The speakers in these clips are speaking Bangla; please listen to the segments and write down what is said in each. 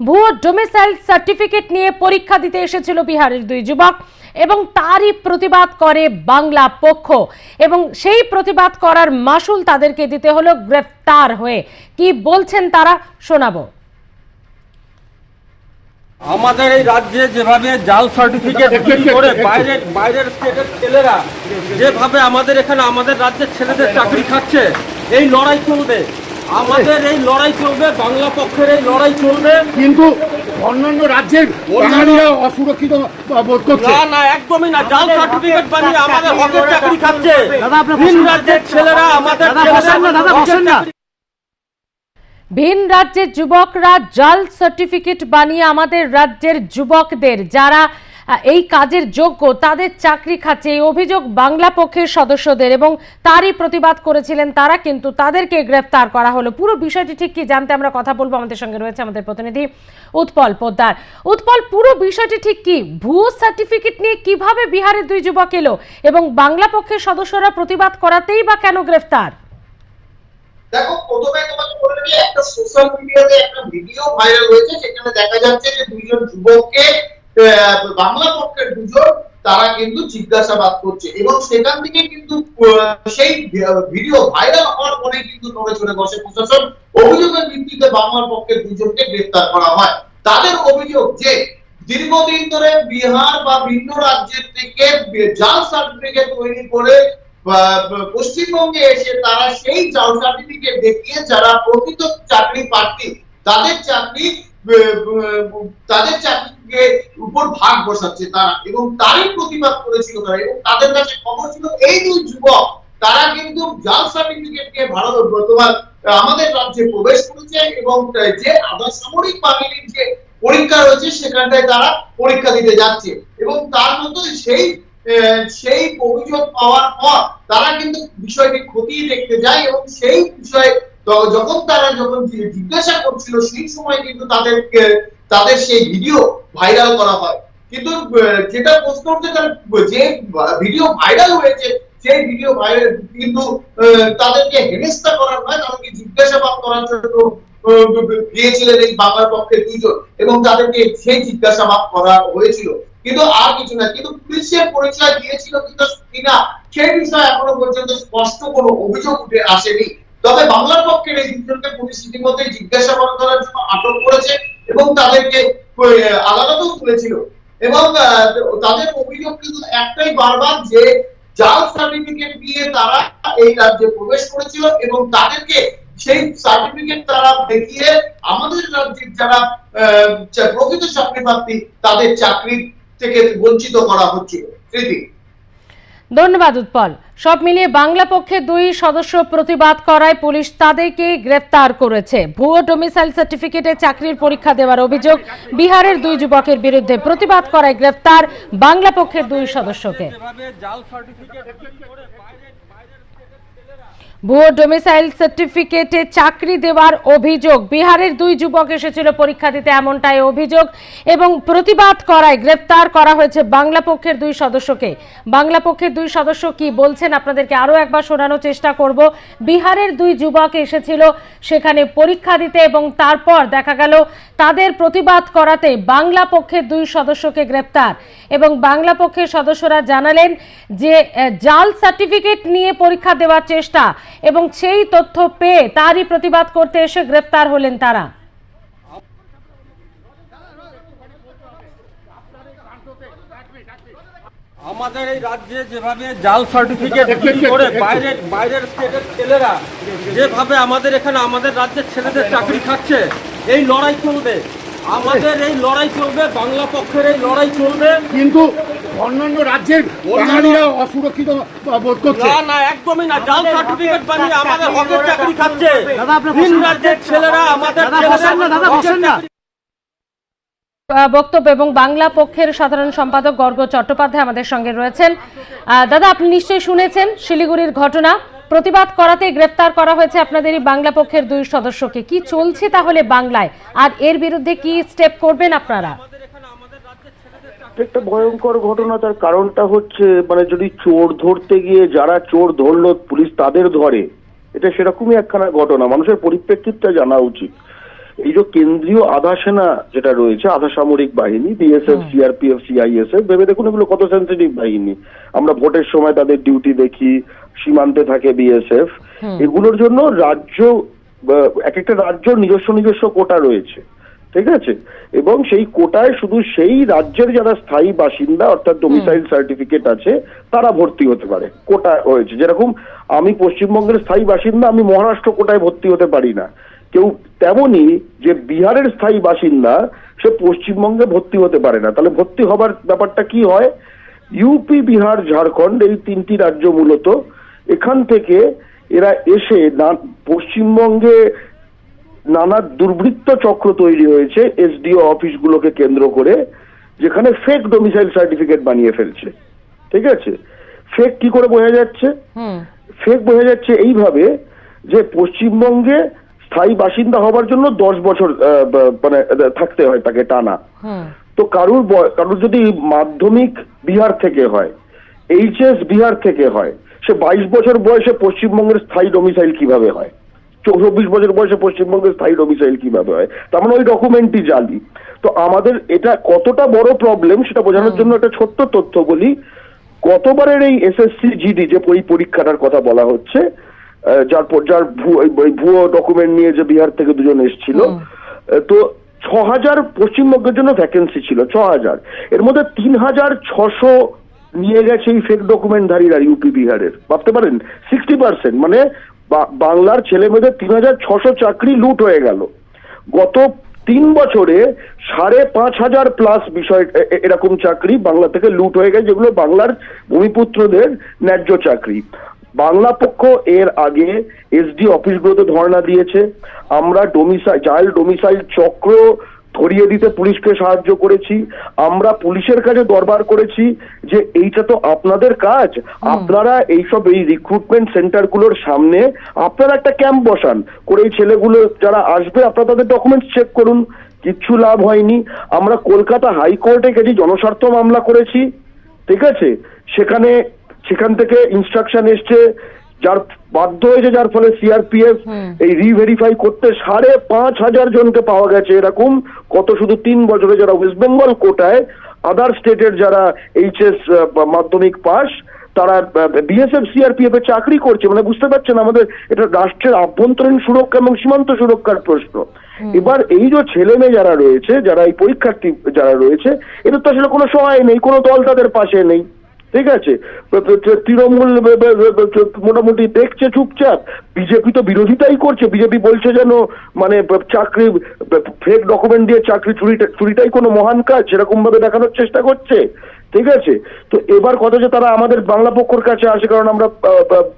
ভুয়ো ডোমিসাইল সার্টিফিকেট নিয়ে পরীক্ষা দিতে এসেছিল বিহারের দুই যুবক এবং তারই প্রতিবাদ করে বাংলা পক্ষ। এবং সেই প্রতিবাদ করার মাসুল তাদেরকে দিতে হলো গ্রেফতার হয়ে। কি বলছেন তারা শোনাবো। আমাদের এই রাজ্যে যেভাবে জাল সার্টিফিকেট বিক্রি করে বাইরের বাইরের স্টেটের ছেলেরা যেভাবে আমাদের এখানে আমাদের রাজ্যের ছেলেদের চাকরি খাচ্ছে এই লড়াই চলবে। আমাদের এই লড়াই চলবে বাংলা পক্ষের এই লড়াই চলবে। কিন্তু অন্যান্য রাজ্যের বাঙালিরা অসুরক্ষিত বোধ করছে। না না একদমই না। জাল সার্টিফিকেট বানিয়ে আমাদের হকের চাকরি খাচ্ছে। ভিন রাজ্যের ছেলেরা আমাদের ছেলেরা ভিন রাজ্যের যুবকরা জাল সার্টিফিকেট বানিয়ে আমাদের রাজ্যের যুবকদের যারা এই কাজের যোগ্য তাদের চাকরি খাচ্ছে। এই অভিযোগ বাংলা পক্ষের সদস্যদের এবং তারই প্রতিবাদ করেছিলেন তারা, কিন্তু তাদেরকে গ্রেফতার করা হলো। পুরো বিষয়টি ঠিক কি জানতে আমরা কথা বলব। আমাদের সঙ্গে রয়েছে আমাদের প্রতিনিধি উৎপল পোদ্দার। উৎপল, পুরো বিষয়টি ঠিক কি? ভুয়ো সার্টিফিকেট নিয়ে কীভাবে বিহারের দুই যুবক এলো এবং বাংলা পক্ষের সদস্যরা প্রতিবাদ করাতেই বা কেন গ্রেফতার? দেখো, প্রথমে তোমাকে বলে রাখি একটা সোশ্যাল মিডিয়াতে একটা ভিডিও ভাইরাল হয়েছে, যেখানে দেখা যাচ্ছে যে দুইজন যুবককে বাংলা পক্ষের দুজন, তারা কিন্তু জিজ্ঞাসাবাদ করছে। এবং সেখান থেকে কিন্তু সেই ভিডিও ভাইরাল হওয়ার পরে কিন্তু নড়ে চড়ে বসে প্রশাসন অভিযোগের ভিত্তিতে বাংলার পক্ষের দুজনকে গ্রেফতার করা হয়। তাদের অভিযোগ যে, দীর্ঘদিন ধরে বিহার বা ভিন্ন রাজ্যের থেকে জাল সার্টিফিকেট তৈরি করে পশ্চিমবঙ্গে এসে তারা সেই জাল সার্টিফিকেট দেখিয়ে যারা প্রকৃত চাকরি প্রার্থী, তাদের চাকরি তাদের চাকরিকে উপর ভাগ বসাচ্ছে তারা এবং তারই প্রতিবাদ করেছিল তারা এবং তাদের কাছে খবর ছিল এই দুই যুবক তারা কিন্তু জাল সার্টিফিকেট নিয়ে ভারত আহ, আমাদের রাজ্যে প্রবেশ করেছে এবং যে আধা সামরিক বাহিনীর যে পরীক্ষা রয়েছে সেখানটায় তারা পরীক্ষা দিতে যাচ্ছে এবং তার মধ্যে সেই সেই অভিযোগ পাওয়ার পর তারা কিন্তু বিষয়টি খতিয়ে দেখতে যায় এবং সেই বিষয়ে যখন তারা যখন জিজ্ঞাসা করছিল, সেই সময় কিন্তু তাদেরকে, তাদের সেই ভিডিও ভাইরাল করা হয়। কিন্তু যেটা প্রশ্ন হচ্ছে তার, যে ভিডিও ভাইরাল হয়েছে, সেই ভিডিও ভাইরাল কিন্তু তাদেরকে হেনস্থা করার নয় তাদেরকে জিজ্ঞাসাবাদ করার জন্য গিয়েছিলেন এই বাবার পক্ষে দুইজন এবং তাদেরকে সেই জিজ্ঞাসাবাদ করা হয়েছিল। কিন্তু আর কিছু না, কিন্তু পুলিশের পরিচয় দিয়েছিল কিন্তু কিনা, সেই বিষয়ে এখনও পর্যন্ত স্পষ্ট কোনো অভিযোগ উঠে আসেনি। তবে বাংলার পক্ষের এই দুজনকে পুলিশ ইতিমধ্যে জিজ্ঞাসাবাদ করার জন্য আটক করেছে এবং তাদেরকে আদালতেও তুলেছিল। এবং তাদের অভিযোগ কিন্তু একটাই বারবার যে জাল সার্টিফিকেট দিয়ে তারা এই রাজ্যে প্রবেশ করেছিল এবং তাদেরকে সেই সার্টিফিকেট তারা দেখিয়ে আমাদের রাজ্যের যারা প্রকৃত চাকরি প্রার্থী তাদের চাকরি থেকে বঞ্চিত করা হচ্ছিল স্মৃতি ধন্যবাদ উৎপল। সব মিলিয়ে বাংলা পক্ষে দুই সদস্য প্রতিবাদ করায় পুলিশ তাদেরকে গ্রেফতার করেছে। ভুয়ো ডোমিসাইল সার্টিফিকেটে চাকরির পরীক্ষা দেওয়ার অভিযোগ বিহারের দুই যুবকের বিরুদ্ধে প্রতিবাদ করায় গ্রেফতার বাংলা পক্ষের দুই সদস্যকে যেভাবে জাল সার্টিফিকেট বিক্রি করে বাইরের বাইরের স্টেটের ছেলেরা ভুয়ো ডোমিসাইল সার্টিফিকেটে চাকরি দেওয়ার অভিযোগ। বিহারের দুই যুবক এসেছিল পরীক্ষা দিতে, এমনটাই অভিযোগ এবং প্রতিবাদ করায় গ্রেফতার করা হয়েছে বাংলা পক্ষের দুই সদস্যকে। বাংলা পক্ষের দুই সদস্য কি বলছেন আপনাদেরকে আরও একবার শোনানোর চেষ্টা করব। বিহারের দুই যুবক এসেছিল সেখানে পরীক্ষা দিতে এবং তারপর দেখা গেল তাদের প্রতিবাদ করাতে বাংলা পক্ষের দুই সদস্যকে গ্রেপ্তার এবং বাংলা পক্ষের সদস্যরা জানালেন যে জাল সার্টিফিকেট নিয়ে পরীক্ষা দেওয়ার চেষ্টা এবং সেই তথ্য পেয়ে তারই প্রতিবাদ করতে এসে গ্রেপ্তার হলেন তারা। আমাদের এই রাজ্যে যেভাবে জাল সার্টিফিকেট বিক্রি করে বাইরের বাইরের স্টেটের ছেলেরা যেভাবে আমাদের এখানে আমাদের রাজ্যের ছেলেদের চাকরি খাচ্ছে এই লড়াই চলবে। আমাদের এই লড়াই চলবে বাংলা পক্ষের এই লড়াই চলবে। কিন্তু অন্যান্য রাজ্যের বাঙালিরা অসুরক্ষিত বোধ করছে। না না একদমই না। জাল সার্টিফিকেট বানিয়ে আমাদের হকের চাকরি খাচ্ছে। ভিন রাজ্যের ছেলেরা আমাদের ছেলেরা বক্তব্য এবং বাংলা পক্ষের সাধারণ সম্পাদক গর্গ চট্টোপাধ্যায় আমাদের সঙ্গে রয়েছেন। দাদা আপনি নিশ্চয়ই শুনেছেন শিলিগুড়ির ঘটনা। প্রতিবাদ করাতে গ্রেফতার করা হয়েছে আপনাদের এই বাংলা পক্ষের দুই সদস্যকে। কি চলছে তাহলে বাংলায়? আর এর বিরুদ্ধে কি স্টেপ করবেন আপনারা? একটা ভয়ঙ্কর ঘটনা তার কারণটা হচ্ছে মানে যদি চোর ধরতে গিয়ে যারা চোর ধরলো পুলিশ তাদের ধরে এটা সেরকমই একখানা ঘটনা। মানুষের পরিপ্রেক্ষিতটা জানা উচিত। এই যে কেন্দ্রীয় আধা সেনা যেটা রয়েছে আধা সামরিক বাহিনী বিএসএফ সিআরপিএফ সিআইএসএফ ভেবে দেখুন এগুলো কত সেন্সিটিভ বাহিনী। আমরা ভোটের সময় তাদের ডিউটি দেখি সীমান্তে থাকে বিএসএফ এগুলোর জন্য রাজ্য এক একটা রাজ্য নিজস্ব নিজস্ব কোটা রয়েছে। ঠিক আছে? এবং সেই কোটায় শুধু সেই রাজ্যের যারা স্থায়ী বাসিন্দা অর্থাৎ ডোমিসাইল সার্টিফিকেট আছে তারা ভর্তি হতে পারে। কোটা হয়েছে। যেরকম আমি পশ্চিমবঙ্গের স্থায়ী বাসিন্দা আমি মহারাষ্ট্র কোটায় ভর্তি হতে পারি না। কেউ তেমনি যে বিহারের স্থায়ী বাসিন্দা সে পশ্চিমবঙ্গে ভর্তি হতে পারে না। তাহলে ভর্তি হবার ব্যাপারটা কি হয়? ইউপি বিহার ঝাড়খণ্ড এই তিনটি রাজ্য মূলত। এখান থেকে এরা এসে না পশ্চিমবঙ্গে নানা দুর্বৃত্ত চক্র তৈরি হয়েছে এসডিও অফিসগুলোকে কেন্দ্র করে যেখানে ফেক ডোমিসাইল সার্টিফিকেট বানিয়ে ফেলছে। ঠিক আছে? ফেক কি করে বোঝা যাচ্ছে? ফেক বোঝা যাচ্ছে এইভাবে যে পশ্চিমবঙ্গে স্থায়ী বাসিন্দা হবার জন্য দশ বছর মানে থাকতে হয় তাকে টানা। তো কারুর কারুর যদি মাধ্যমিক বিহার থেকে হয় এইচএস বিহার থেকে হয় সে বাইশ বছর বয়সে পশ্চিমবঙ্গের স্থায়ী ডোমিসাইল কীভাবে হয়? চব্বিশ বছর বয়সে পশ্চিমবঙ্গের স্থায়ী ডোমিসাইল কীভাবে হয়? তার মানে ওই ডকুমেন্টই জালি। তো আমাদের এটা কতটা বড় প্রবলেম সেটা বোঝানোর জন্য একটা ছোট্ট তথ্য বলি। গতবারের এই এসএসসি জিডি যে ওই পরীক্ষাটার কথা বলা হচ্ছে যার পর- যার ভুয়ো ডকুমেন্ট নিয়ে যে বিহার থেকে দুজন এসেছিল তো ছ হাজার পশ্চিমবঙ্গের জন্য ভ্যাকেন্সি ছিল ছ হাজার এর মধ্যে তিন হাজার ছশো নিয়ে গেছে এই ফেক ডকুমেন্টধারীরা ইউপি বিহারের। ভাবতে পারেন? সিক্সটি পার্সেন্ট মানে বাংলার ছেলে মেয়েদের তিন হাজার ছশো চাকরি লুট হয়ে গেল। গত তিন বছরে সাড়ে পাঁচ হাজার প্লাস বিষয় এরকম চাকরি বাংলা থেকে লুট হয়ে গেছে, যেগুলো বাংলার ভূমিপুত্রদের ন্যায্য চাকরি। বাংলা পক্ষ এর আগে এসডি অফিসগুলোতে ধর্ণা দিয়েছে। আমরা ডোমিসাইল চাইল্ড ডোমিসাইল চক্র ধরিয়ে দিতে পুলিশকে সাহায্য করেছি। আমরা পুলিশের কাছে দরবার করেছি যে এইটা তো আপনাদের কাজ। আপনারা এইসব এই রিক্রুটমেন্ট সেন্টারগুলোর সামনে আপনারা একটা ক্যাম্প বসান। করে এই ছেলেগুলো যারা আসবে আপনারা তাদের ডকুমেন্টস চেক করুন। কিচ্ছু লাভ হয়নি। আমরা কলকাতা হাইকোর্টে গেছি জনস্বার্থ মামলা করেছি। ঠিক আছে? সেখানে সেখান থেকে ইনস্ট্রাকশন এসছে যার বাধ্য হয়েছে যার ফলে সিআরপিএফ এই রিভেরিফাই করতে সাড়ে পাঁচ হাজার জনকে পাওয়া গেছে এরকম কত শুধু তিন বছরে যারা ওয়েস্ট বেঙ্গল কোটায় আদার স্টেটের যারা এইচএস মাধ্যমিক পাস তারা বিএসএফ সিআরপিএফ এ চাকরি করছে। মানে বুঝতে পারছেন আমাদের এটা রাষ্ট্রের আভ্যন্তরীণ সুরক্ষা এবং সীমান্ত সুরক্ষার প্রশ্ন। এবার এই যে ছেলে মেয়ে যারা রয়েছে যারা এই পরীক্ষার্থী যারা রয়েছে এদের তো আসলে কোনো সহায় নেই কোনো দল তাদের পাশে নেই। ঠিক আছে? তৃণমূল মোটামুটি দেখছে চুপচাপ। বিজেপি তো বিরোধিতাই করছে। বিজেপি বলছে যেন মানে চাকরি ফেক ডকুমেন্ট দিয়ে চাকরি চুরিটা চুরিটাই কোনো মহান কাজ সেরকম ভাবে দেখানোর চেষ্টা করছে। ঠিক আছে? তো এবার কথা যে তারা আমাদের বাংলা পক্ষর কাছে আসে, কারণ আমরা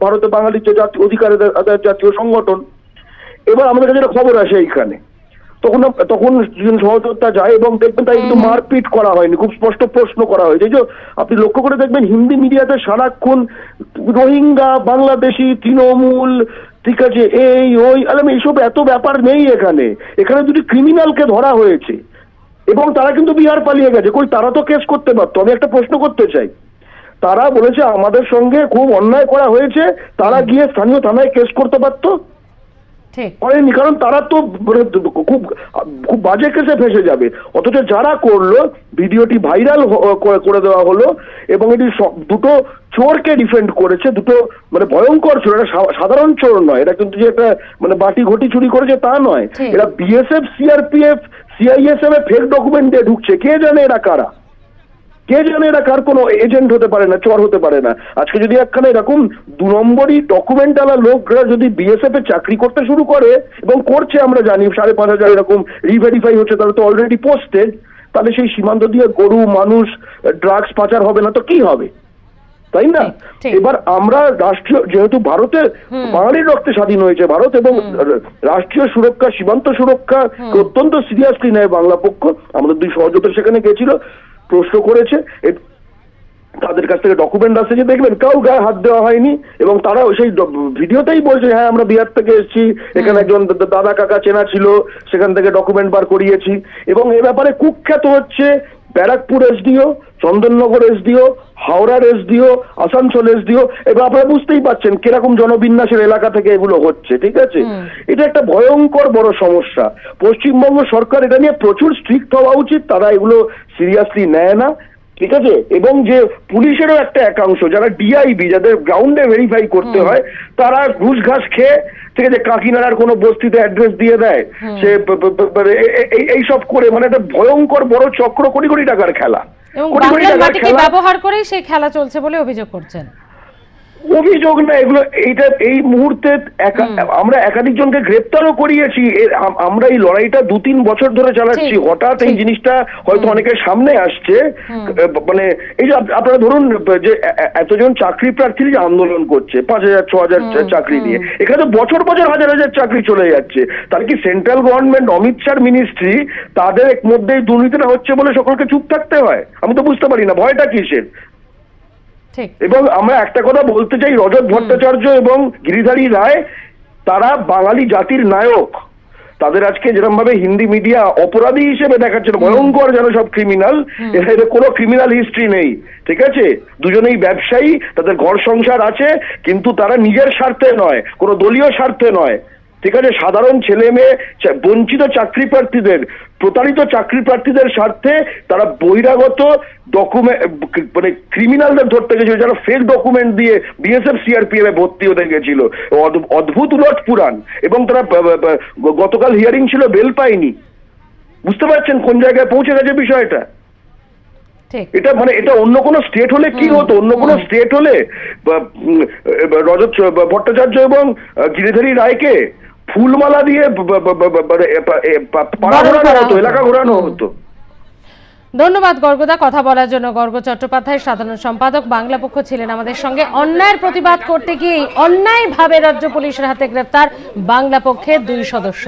ভারতে বাঙালির যে জাতীয় অধিকার আদায়ের জাতীয় সংগঠন। এবার আমাদের কাছে একটা খবর আসে এইখানে। তখন তখন দুজন সহযোদ্ধা যায় এবং দেখবেন তাই কিন্তু মারপিট করা হয়নি খুব স্পষ্ট প্রশ্ন করা হয়েছে। যে আপনি লক্ষ্য করে দেখবেন হিন্দি মিডিয়াতে সারাক্ষণ রোহিঙ্গা বাংলাদেশি তৃণমূল ঠিক আছে এই ওই আলাম এইসব এত ব্যাপার নেই এখানে। এখানে দুটি ক্রিমিনালকে ধরা হয়েছে। এবং তারা কিন্তু বিহার পালিয়ে গেছে। কই তারা তো কেস করতে পারতো। আমি একটা প্রশ্ন করতে চাই। তারা বলেছে আমাদের সঙ্গে খুব অন্যায় করা হয়েছে তারা গিয়ে স্থানীয় থানায় কেস করতে পারতো? করেনি কারণ তারা তো মানে খুব খুব বাজে কেসে ফেসে যাবে। অথচ যারা করল ভিডিওটি ভাইরাল করে দেওয়া হলো এবং এটি দুটো চোরকে ডিফেন্ড করেছে দুটো মানে ভয়ঙ্কর চোর। এটা সাধারণ চোর নয় এটা কিন্তু যে একটা মানে বাটি ঘটি চুরি করেছে তা নয়। এরা বিএসএফ সিআরপিএফ সিআইএসএফ এ ফেক ডকুমেন্ট দিয়ে ঢুকছে। কে জানে এরা কারা? কে জানে এরা কার কোনো এজেন্ট হতে পারে না চর হতে পারে না। আজকে যদি একখানে এরকম দু নম্বরই ডকুমেন্ট আলা লোকরা যদি বিএসএফ এ চাকরি করতে শুরু করে এবং করছে আমরা জানি সাড়ে পাঁচ হাজার এরকম রিভেরিফাই হচ্ছে তারা তো অলরেডি পোস্টেড তাহলে সেই সীমান্ত দিয়ে গরু মানুষ ড্রাগস পাচার হবে না তো কি হবে? তাই না। এবার আমরা রাষ্ট্রীয় যেহেতু ভারতের বাঙালির রক্তে স্বাধীন হয়েছে ভারত এবং রাষ্ট্রীয় সুরক্ষা সীমান্ত সুরক্ষা অত্যন্ত সিরিয়াসলি নেয় বাংলা পক্ষ। আমাদের দুই সহযোগিতা সেখানে গেছিল। প্রশ্ন করেছে তাদের কাছ থেকে ডকুমেন্ট আসছে যে দেখবেন কাউ গায়ে হাত দেওয়া হয়নি এবং তারা সেই ভিডিওতেই বলছে হ্যাঁ আমরা বিহার থেকে এসেছি এখানে একজন দাদা কাকা চেনা ছিল সেখান থেকে ডকুমেন্ট বার করিয়েছি। এবং এ ব্যাপারে কুখ্যাত হচ্ছে ব্যারাকপুর এসডিও চন্দননগর এসডিও হাওড়ার এসডিও আসানসোল এসডিও এবার আপনারা বুঝতেই পাচ্ছেন কীরকম জনবিন্যাসের এলাকা থেকে এগুলো হচ্ছে ঠিক আছে? এটা একটা ভয়ঙ্কর বড় সমস্যা। পশ্চিমবঙ্গ সরকার এটা নিয়ে প্রচুর স্ট্রিক্ট হওয়া উচিত তারা এগুলো সিরিয়াসলি নেয় না ঠিক আছে? এবং যে পুলিশেরও একটা একাংশ যারা ডিআইবি যাদের গ্রাউন্ডে ভেরিফাই করতে হয় তারা ঘুষ ঘাস খেয়ে ঠিক আছে কাকিনাড়ার কোনো বস্তিতে অ্যাড্রেস দিয়ে দেয় সে এই- এইসব করে মানে একটা ভয়ঙ্কর বড় চক্র কোটি কোটি টাকার খেলা। এবং কোটি কোটি বাংলার মাটিকে খেলা। ব্যবহার করেই সেই খেলা চলছে বলে অভিযোগ করছেন। অভিযোগ না এগুলো এইটা এই মুহূর্তে আমরা একাধিক জনকে গ্রেপ্তারও করিয়েছি। আমরা এই লড়াইটা দু তিন বছর ধরে চালাচ্ছি। হঠাৎ এই জিনিসটা হয়তো অনেকের সামনে আসছে। মানে এই যে আপনারা ধরুন যে এতজন চাকরি প্রার্থী যে আন্দোলন করছে পাঁচ হাজার ছ হাজার চাকরি নিয়ে। এখানে তো বছর বছর হাজার হাজার চাকরি চলে যাচ্ছে। তাহলে কি central government Amit Shah ministry তাদের মধ্যেই দুর্নীতিটা হচ্ছে বলে সকলকে চুপ থাকতে হয়? আমি তো বুঝতে পারি না ভয়টা কিসের? এবং আমরা একটা কথা বলতে চাই রজত ভট্টাচার্য এবং গিরিধারী রায় তারা বাঙালি জাতির নায়ক। তাদের আজকে যেরকম ভাবে হিন্দি মিডিয়া অপরাধী হিসেবে দেখাচ্ছে ভয়ঙ্কর যেন সব ক্রিমিনাল এখানে কোনো ক্রিমিনাল হিস্ট্রি নেই ঠিক আছে? দুজনেই ব্যবসায়ী তাদের ঘর সংসার আছে কিন্তু তারা নিজের স্বার্থে নয় কোনো দলীয় স্বার্থে নয়। ঠিক আছে সাধারণ ছেলে মেয়ে বঞ্চিত চাকরি প্রার্থীদের প্রতারিত চাকরি প্রার্থীদের স্বার্থে তারা বহিরাগত ডকুমেন্ট মানে ক্রিমিনালদের ধরতে গেছিল যারা ফেক ডকুমেন্ট দিয়ে বিএসএফ সিআরপিএফ এ ভর্তি হতে গেছিল। অদ্ভুত উলট পুরাণ। এবং তারা গতকাল হিয়ারিং ছিল বেল পায়নি। বুঝতে পারছেন কোন জায়গায় পৌঁছে গেছে বিষয়টা? এটা মানে এটা অন্য কোনো স্টেট হলে কি হতো? অন্য কোনো স্টেট হলে রজত ভট্টাচার্য এবং গিরিধারী রায়কে ফুলমালা দিয়ে পাড়া ঘোরানো হতো। এলাকা ঘোরানো হতো। ধন্যবাদ গর্গদা কথা বলার জন্য। গর্গ চট্টোপাধ্যায় সাধারণ সম্পাদক বাংলা পক্ষ ছিলেন আমাদের সঙ্গে। অন্যায়ের প্রতিবাদ করতে গিয়ে অন্যায়ভাবে রাজ্য পুলিশের হাতে গ্রেপ্তার বাংলা পক্ষের দুই সদস্য।